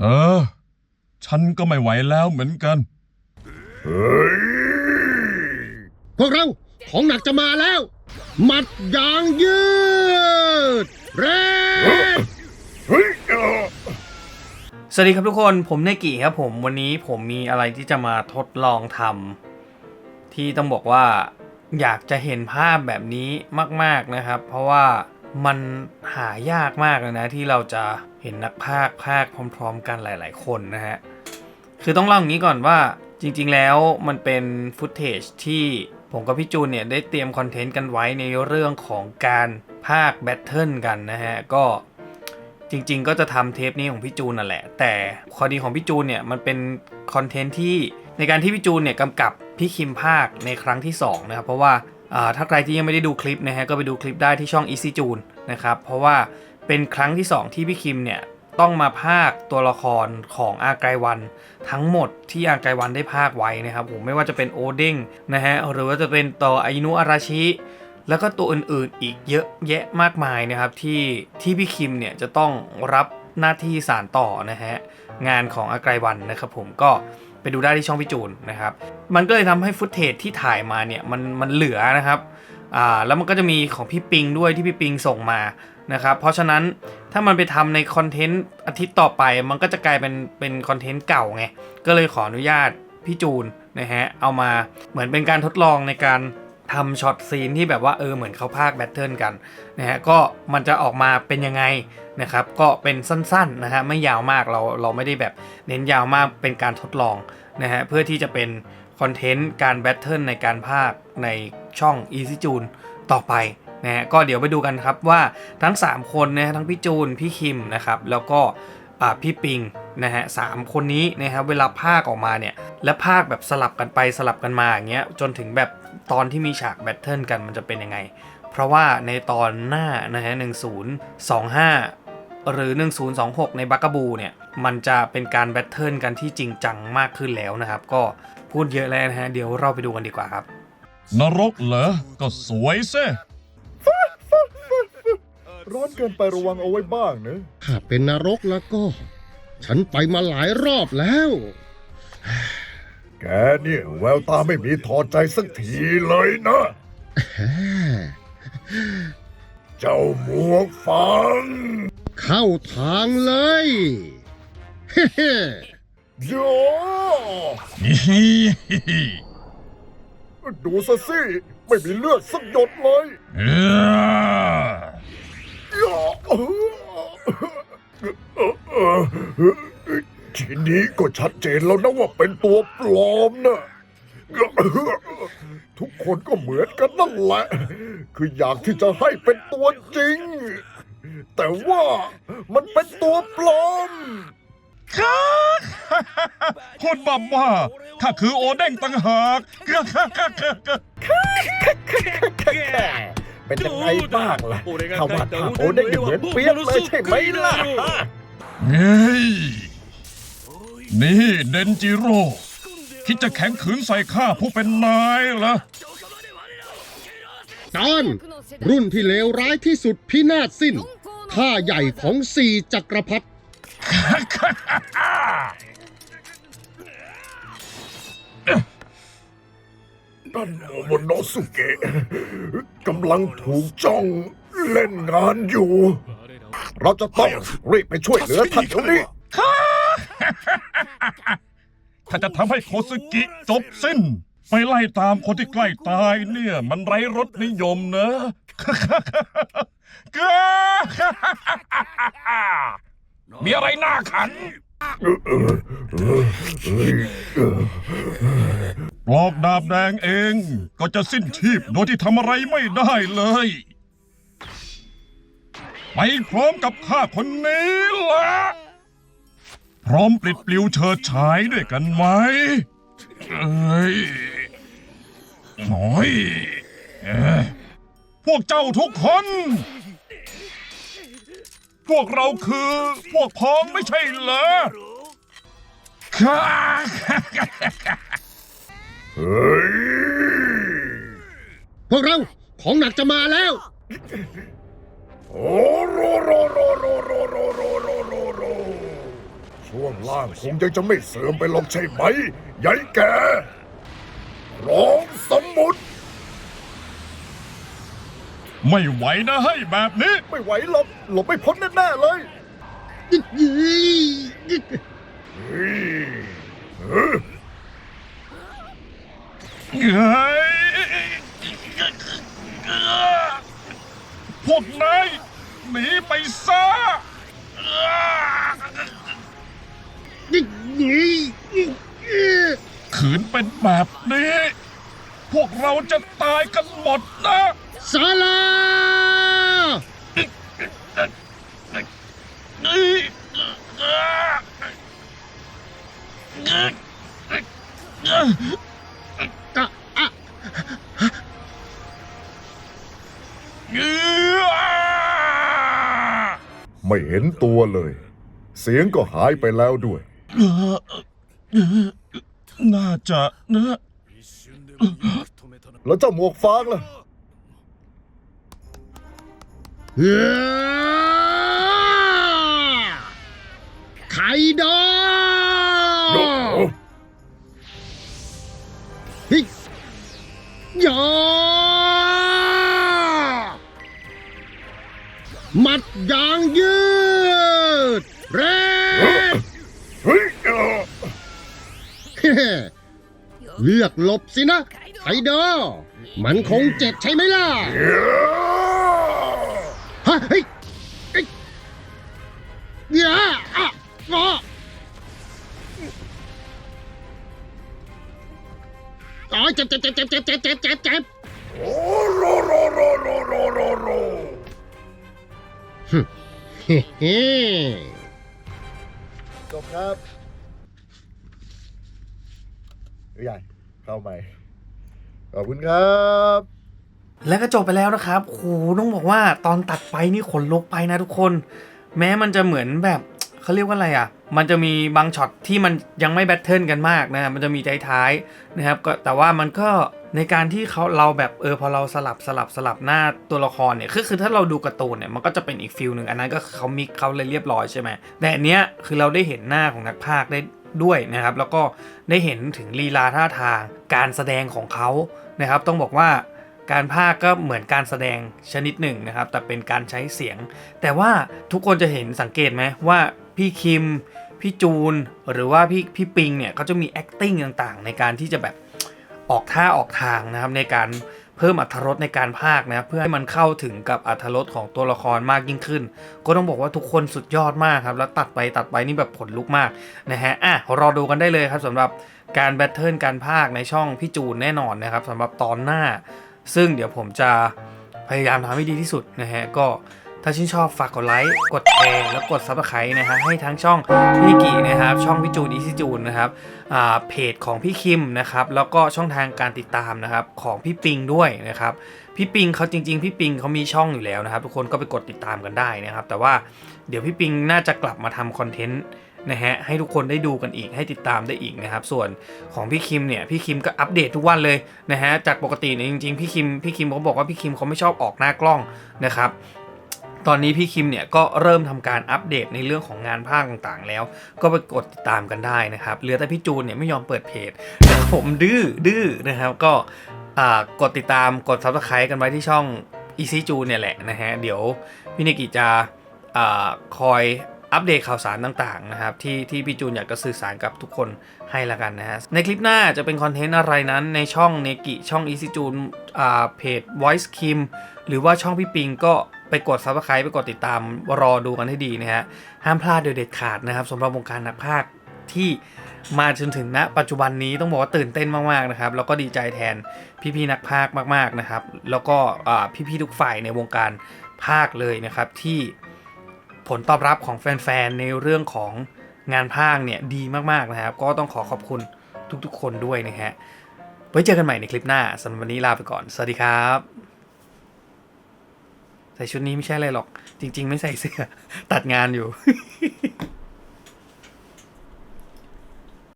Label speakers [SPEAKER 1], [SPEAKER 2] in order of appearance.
[SPEAKER 1] เออ ฉันก็ไม่ไหวแล้วเหมือนกัน
[SPEAKER 2] เฮ้ย
[SPEAKER 3] พวกเราของหนักจะมาแล้ว หมัดยางยืดเรด
[SPEAKER 2] เฮ้ยเอ่อ
[SPEAKER 4] สวัสดีครับทุกคนผมเนกิครับผมวันนี้ผมมีอะไรที่จะมาทดลองทำที่ต้องบอกว่าอยากจะเห็นภาพแบบนี้มาก ๆนะครับ เพราะว่า มันหายากมากเลยนะ ที่เราจะเห็นนักพากย์พากย์พร้อม ๆ กันหลาย ๆ คนนะฮะ คือต้องเล่าอย่างนี้ก่อนว่าจริง ๆ แล้วมันเป็นฟุตเทจที่ผมกับพี่จูนเนี่ยได้เตรียมคอนเทนต์กันไว้ในเรื่องของการพากแบทเทิลกันนะฮะ ก็จริง ๆ ก็จะทำเทปนี้ของพี่จูนนั่นแหละ แต่ข้อดีของพี่จูนเนี่ยมันเป็นคอนเทนต์ที่ในการที่พี่จูนเนี่ยกำกับพี่คิมภาคในครั้งที่2นะครับเพราะว่า ถ้าใครที่ยังไม่ได้ดูคลิปนะฮะก็ไปดูคลิปได้ที่ช่อง Easy June นะครับเพราะว่าเป็นครั้งที่ 2 ที่พี่คิมเนี่ยต้องมาภาคตัวละครของอาไกรวัน ทั้งหมดที่อาไกรวันได้ภาคไว้นะครับผมไม่ว่าจะเป็นโอเด้งนะฮะหรือว่าจะเป็นต่ออานุอาราชิ แล้วก็ตัวอื่นๆอีกเยอะแยะมากมายนะครับที่ที่พี่คิมเนี่ยจะต้องรับหน้าที่สารต่อนะฮะงานของอาไกรวันนะครับผมก็ ไปดูได้ที่ช่องพี่จูนนะครับ มันก็เลยทำให้ฟุตเทจที่ถ่ายมาเนี่ยมันมันเหลือนะครับอ่าแล้วมันก็จะมีของพี่ปิงด้วยที่พี่ปิงส่งมานะครับเพราะฉะนั้นถ้ามันไปทำในคอนเทนต์อาทิตย์ต่อไปมันก็จะกลายเป็นเป็นคอนเทนต์เก่าไงก็เลยขออนุญาตพี่จูนนะฮะเอามาเหมือนเป็นการทดลองในการ ทำช็อตซีนที่แบบว่าเออเหมือนเขาพากแบทเทิลกันนะฮะก็มันจะออกมาเป็นยังไงนะครับก็เป็นสั้นๆนะฮะไม่ยาวมากเราเราไม่ได้แบบเน้นยาวมากเป็นการทดลองนะฮะเพื่อที่จะเป็นคอนเทนต์การแบทเทิลในการพากในช่อง Easy June ต่อไปนะฮะก็เดี๋ยวไปดูกันครับว่าทั้ง 3 คนนะฮะทั้งพี่จูน พี่คิมนะครับแล้วก็พี่ปิงนะฮะสามคนนี้นะครับเวลาพากย์ออกมาเนี่ยและพากย์แบบสลับกันไปสลับกันมาอย่างเงี้ยจนถึงแบบ ตอนที่มีฉากแบทเทิลกันมันจะเป็นยังไง เพราะว่าในตอนหน้านะฮะ1025หรือ 1026 ในบักกะบูเนี่ย มันจะเป็นการแบทเทิลกันที่จริงจังมากขึ้นแล้วนะครับ ก็พูดเยอะแล้วนะฮะ เดี๋ยวเราไปดูกันดีกว่าครับ
[SPEAKER 1] นรกเหรอ ก็สวยซิ
[SPEAKER 2] ร้อนเกินไประวังเอาไว้บ้างนะ
[SPEAKER 3] ถ้าเป็นนรกแล้วก็ ฉันไปมาหลายรอบแล้ว
[SPEAKER 2] แกเนี่ยแววตาไม่มีถอดใจสักทีเลยนะ เจ้าหมวกฟัง
[SPEAKER 3] เข้าทางเลย
[SPEAKER 2] โย
[SPEAKER 1] ฮิฮิฮิฮิ
[SPEAKER 2] ดูซะสิไม่มีเลือดสักหยดเลย
[SPEAKER 1] เออ
[SPEAKER 2] โย่ ทีนี้ก็ชัดเจนแล้วนะว่าเป็นตัวปลอมนะทุกคนก็เหมือนกันนั่นแหละ คืออยากที่จะให้เป็นตัวจริง แต่ว่ามันเป็นตัวปลอม
[SPEAKER 1] คนบ้าบ้าข้าคือโอเด้งต่างหากเกือเกือเกือเกือเกือ
[SPEAKER 2] เป็นยังไงบ้างล่ะถ้าว่าทางโอเด้งเหมือนเปียกเลยใช่ไหมล่ะ
[SPEAKER 1] เฮ้ย นี่เดนจิโร่คิดจะแข็งขืนใส่ข้าผู้เป็นนายเหรอ
[SPEAKER 3] ตอนรุ่นที่เลวร้ายที่สุดพินาศสิ้นท่าใหญ่ของสี่จักรพรรดิ
[SPEAKER 2] ท่านโอโมโนสุเกะกำลังถูกจ้องเล่นงานอยู่ เราจะต้องรีบไปช่วยเหลือท่านเดี๋ยวนี้
[SPEAKER 1] ถ้าจะทำให้โคสึกิจบสิ้น ไปไล่ตามคนที่ใกล้ตายเนี่ย มันไร้รสนิยมนะมีอะไรน่าขันปลอกดาบแดงเองก็จะสิ้นชีพโดยที่ทำอะไรไม่ได้เลย ไปพร้อมกับข้าคนนี้ละ พร้อมปลิดปลิวเฉิดฉายด้วยกันไหมเอ้ยหน่อยเอ้ยพวกเจ้าทุกคน พวกเราคือพวกพ้องไม่ใช่เหรอข้า
[SPEAKER 2] เฮ้ย
[SPEAKER 3] พวกเราของหนักจะมาแล้ว
[SPEAKER 2] โอ้โรโรโรโรโรโรโรโรโรโร ชช่วงล่างคงยังจะไม่เสื่อมไปหรอกใช่ไหมยายแกร้องสมุด
[SPEAKER 1] ไม่ไหวนะให้แบบนี้
[SPEAKER 2] ไม่ไหวหลบหลบไม่พ้นแน่ๆเลย
[SPEAKER 3] ยึกยืย
[SPEAKER 2] เฮ้ยเฮ้ย
[SPEAKER 1] เฮ้ยพวกนายหนีไปซะ เป็นแบบนี้ พวกเราจะตายกันหมดนะ
[SPEAKER 3] สาลาอะอะ
[SPEAKER 2] ไม่เห็นตัวเลย เสียงก็หายไปแล้วด้วย
[SPEAKER 1] น่าจะนะ
[SPEAKER 2] แล้วเจ้าหมวกฟางล่ะ
[SPEAKER 3] ไข่ดอ
[SPEAKER 2] โอ้
[SPEAKER 3] งฮิยามัดยางยืด เร
[SPEAKER 2] เลื
[SPEAKER 3] อกหลบสินะไคโดมันคงเจ็บใช่ไหมล่ะ
[SPEAKER 2] เอ่อ
[SPEAKER 3] ฮะเฮ้ยเอ้ยอย่าอะงออ๋อเจ็บเจ็บเจ็บเจ็บเจ็บเจ็บเจ็บเจ็บเจ็บ
[SPEAKER 2] โอ้โรโรโรโรโรโรโร
[SPEAKER 3] เฮ้เฮ้
[SPEAKER 2] จบครับ ใหญ่เข้าใหม่ขอบคุณครับ
[SPEAKER 4] แล้วก็จบไปแล้วนะครับโหต้องบอกว่าตอนตัดไปนี่ขนลุกไปนะทุกคน แม้มันจะเหมือนแบบเขาเรียกว่าอะไรอะ มันจะมีบางช็อตที่มันยังไม่แบทเทิลกันมากนะ มันจะมีใจท้ายนะครับก็แต่ว่ามันก็ในการที่เขาเราแบบเออพอเราสลับสลับสลับหน้าตัวละครเนี่ยคือคือถ้าเราดูการ์ตูนเนี่ยมันก็จะเป็นอีกฟิลหนึ่งอันนั้นก็เขามิกเขาเลยเรียบร้อยใช่ไหมแต่อันเนี้ยคือเราได้เห็นหน้าของนักพากย์ได้ ด้วยนะครับ แล้วก็ได้เห็นถึงลีลาท่าทางการแสดงของเขานะครับ ต้องบอกว่าการพากก็เหมือนการแสดงชนิดหนึ่งนะครับ แต่เป็นการใช้เสียง แต่ว่าทุกคนจะเห็นสังเกตไหมว่าพี่คิม พี่จูน หรือว่าพี่พี่ปิงเนี่ยเขาจะมี acting ต่างๆ ในการที่จะแบบออกท่าออกทางนะครับในการ เพิ่มอรรถรสในการภาคนะครับเพื่อให้มันเข้าถึงกับอรรถรสของตัวละครมากยิ่งขึ้น ก็ต้องบอกว่าทุกคนสุดยอดมากครับ แล้วตัดไปตัดไปนี่แบบผลลุกมากนะฮะอะรอดูกันได้เลยครับสำหรับการแบทเทิลการภาคในช่องพี่จูนแน่นอนนะครับสำหรับตอนหน้า ซึ่งเดี๋ยวผมจะพยายามทำให้ดีที่สุดนะฮะก็ ถ้าชื่นชอบฝากกดไลค์ กดแชร์ แล้วกดซับสไครต์นะฮะให้ทั้งช่องพี่กินะครับ ช่องพี่จูนอีซี่จูนนะครับอ่าเพจของพี่คิมนะครับ แล้วก็ช่องทางการติดตามนะครับของพี่ปิงด้วยนะครับ พี่ปิงเขาจริง ๆ พี่ปิงเขามีช่องอยู่แล้วนะครับ ทุกคนก็ไปกดติดตามกันได้นะครับ แต่ว่าเดี๋ยวพี่ปิงน่าจะกลับมาทำคอนเทนต์นะฮะให้ทุกคนได้ดูกันอีกให้ติดตามได้อีกนะครับ ส่วนของพี่คิมเนี่ยพี่คิมก็อัปเดตทุกวันเลยนะฮะจากปกติเนี่ยจริงๆพี่คิมพี่คิมเขาบอกว่าพี่คิมเขาไม่ชอบออกหน้ากล้องนะครับ ตอนนี้พี่คิมเนี่ยก็เริ่มทำการอัปเดตในเรื่องของงานภาคต่างๆ แล้ว ก็ไปกดติดตามกันได้นะครับเหลือแต่พี่จูนเนี่ยไม่ยอมเปิดเพจแต่ผมดื้อดื้อนะครับก็อ่ากดติดตามกด subscribe กันไว้ที่ช่อง Easy จูนเนี่ยแหละนะฮะเดี๋ยวพี่นิกิจะอ่าคอยอัปเดตข่าวสารต่างๆนะครับที่ที่พี่จูนอยากจะสื่อสารกับทุกคนให้ละกันนะฮะในคลิปหน้าจะเป็นคอนเทนต์อะไรนั้นในช่องเนกิช่อง Easy จูนอ่าเพจ Voice Kim หรือว่าช่องพี่ปิงก็ ไปกด subscribe ไปกดติดตามรอดูกันให้ดีนะฮะห้ามพลาดโดยเด็ดขาดนะครับสำหรับวงการนักพากที่มาจนถึงณปัจจุบันนี้ต้องบอกว่าตื่นเต้นมากๆนะครับแล้วก็ดีใจแทนพี่ๆนักพากมากๆนะครับ แล้วก็พี่ๆทุกฝ่ายในวงการพากย์เลยนะครับที่ผลตอบรับของแฟนๆในเรื่องของงานพากย์เนี่ยดีมากๆนะครับ ก็ต้องขอขอบคุณทุกๆ คนด้วยนะฮะไว้เจอกันใหม่ในคลิปหน้าสำหรับวันนี้ลาไปก่อน สวัสดีครับ ใส่ชุดนี้ไม่ใช่อะไรหรอก จริง ๆ ไม่ใส่เสื้อ ตัดงานอยู่